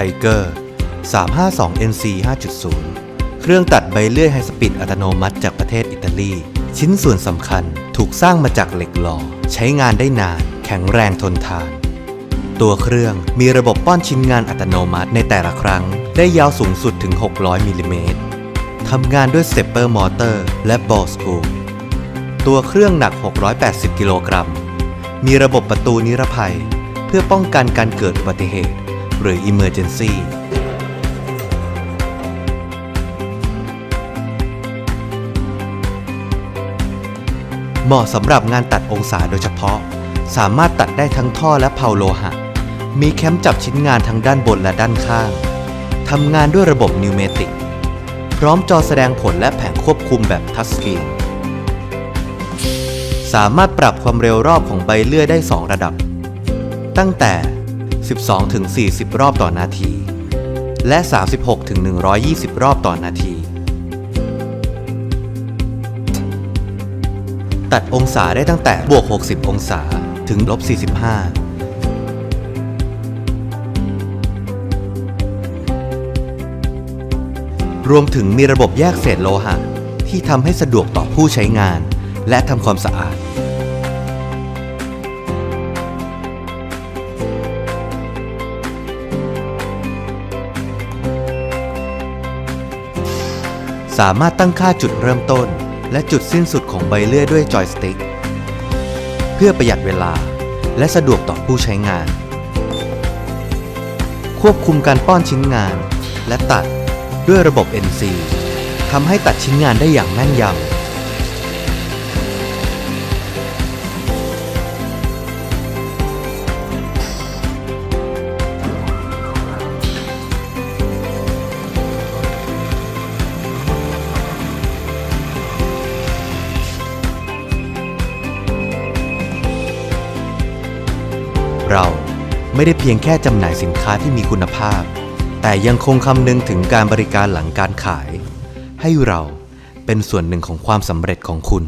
Tiger 352 NC 5.0 เครื่องตัดใบเลื่อยไฮสปีดอัตโนมัติจากประเทศอิตาลี ชิ้นส่วนสำคัญถูกสร้างมาจากเหล็กหล่อ ใช้งานได้นาน แข็งแรงทนทาน ตัวเครื่องมีระบบป้อนชิ้นงานอัตโนมัติในแต่ละครั้ง ได้ยาวสูงสุดถึง 600 มิลลิเมตรทำงานด้วย Stepper Motor และ Ball Screw ตัวเครื่องหนัก 680 กิโลกรัม มีระบบประตูนิรภัย เพื่อป้องกันการเกิดอุบัติเหตุ หรือ Emergency เหมาะสำหรับงานตัดองศาโดยเฉพาะ สามารถตัดได้ทั้งท่อและเพาโลหะ มีแคมจับชิ้นงานทั้งด้านบนและด้านข้าง ทำงานด้วยระบบนิวเมติก พร้อมจอแสดงผลและแผงควบคุมแบบทัชสกรีน สามารถปรับความเร็วรอบของใบเลื่อยได้ 2 ระดับ ตั้งแต่ 12-40 รอบต่อนาที และ 36-120 รอบต่อนาที ตัดองศาได้ตั้งแต่บวก 60 องศาถึงลบ 45รวมถึงมีระบบแยกเศษโลหะ ที่ทำให้สะดวกต่อผู้ใช้งาน และทำความสะอาด สามารถตั้งค่าจุดเริ่มต้น และจุดสิ้นสุดของใบเลื่อยด้วยจอยสติ๊ก เพื่อประหยัดเวลาและสะดวกต่อผู้ใช้งาน ควบคุมการป้อนชิ้นงาน และตัดด้วยระบบ NC ทำให้ตัดชิ้นงานได้อย่างแม่นยำ เราไม่ได้เพียงแค่จำหน่ายสินค้าที่มีคุณภาพ แต่ยังคงคำนึงถึงการบริการหลังการขาย ให้เราเป็นส่วนหนึ่งของความสำเร็จของคุณ